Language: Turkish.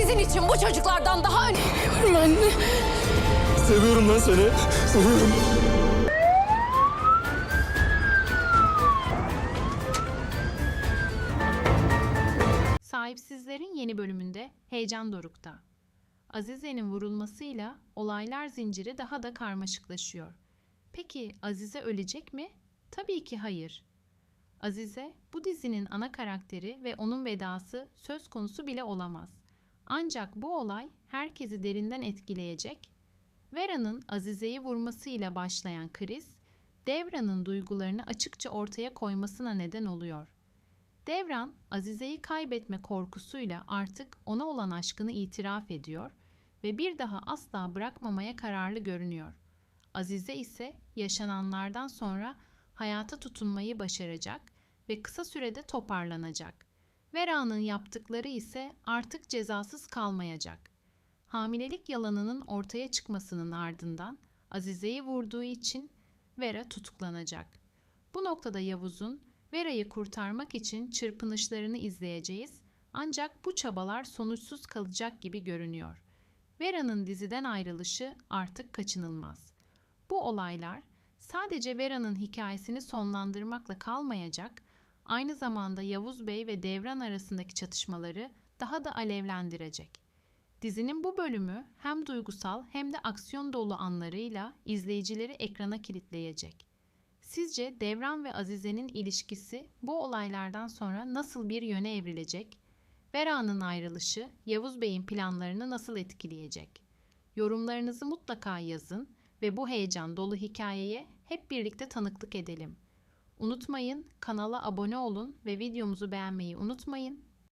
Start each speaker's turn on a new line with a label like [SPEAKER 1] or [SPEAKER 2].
[SPEAKER 1] Sizin için bu çocuklardan daha önemli anne.
[SPEAKER 2] Seviyorum lan seni. Seviyorum.
[SPEAKER 3] Sahipsizlerin yeni bölümünde heyecan dorukta. Azize'nin vurulmasıyla olaylar zinciri daha da karmaşıklaşıyor. Peki Azize ölecek mi? Tabii ki hayır. Azize bu dizinin ana karakteri ve onun vedası söz konusu bile olamaz. Ancak bu olay herkesi derinden etkileyecek. Vera'nın Azize'yi vurmasıyla başlayan kriz, Devran'ın duygularını açıkça ortaya koymasına neden oluyor. Devran, Azize'yi kaybetme korkusuyla artık ona olan aşkını itiraf ediyor ve bir daha asla bırakmamaya kararlı görünüyor. Azize ise yaşananlardan sonra hayata tutunmayı başaracak ve kısa sürede toparlanacak. Vera'nın yaptıkları ise artık cezasız kalmayacak. Hamilelik yalanının ortaya çıkmasının ardından Azize'yi vurduğu için Vera tutuklanacak. Bu noktada Yavuz'un Vera'yı kurtarmak için çırpınışlarını izleyeceğiz. Ancak bu çabalar sonuçsuz kalacak gibi görünüyor. Vera'nın diziden ayrılışı artık kaçınılmaz. Bu olaylar sadece Vera'nın hikayesini sonlandırmakla kalmayacak, aynı zamanda Yavuz Bey ve Devran arasındaki çatışmaları daha da alevlendirecek. Dizinin bu bölümü hem duygusal hem de aksiyon dolu anlarıyla izleyicileri ekrana kilitleyecek. Sizce Devran ve Azize'nin ilişkisi bu olaylardan sonra nasıl bir yöne evrilecek? Vera'nın ayrılışı Yavuz Bey'in planlarını nasıl etkileyecek? Yorumlarınızı mutlaka yazın ve bu heyecan dolu hikayeye hep birlikte tanıklık edelim. Unutmayın kanala abone olun ve videomuzu beğenmeyi unutmayın.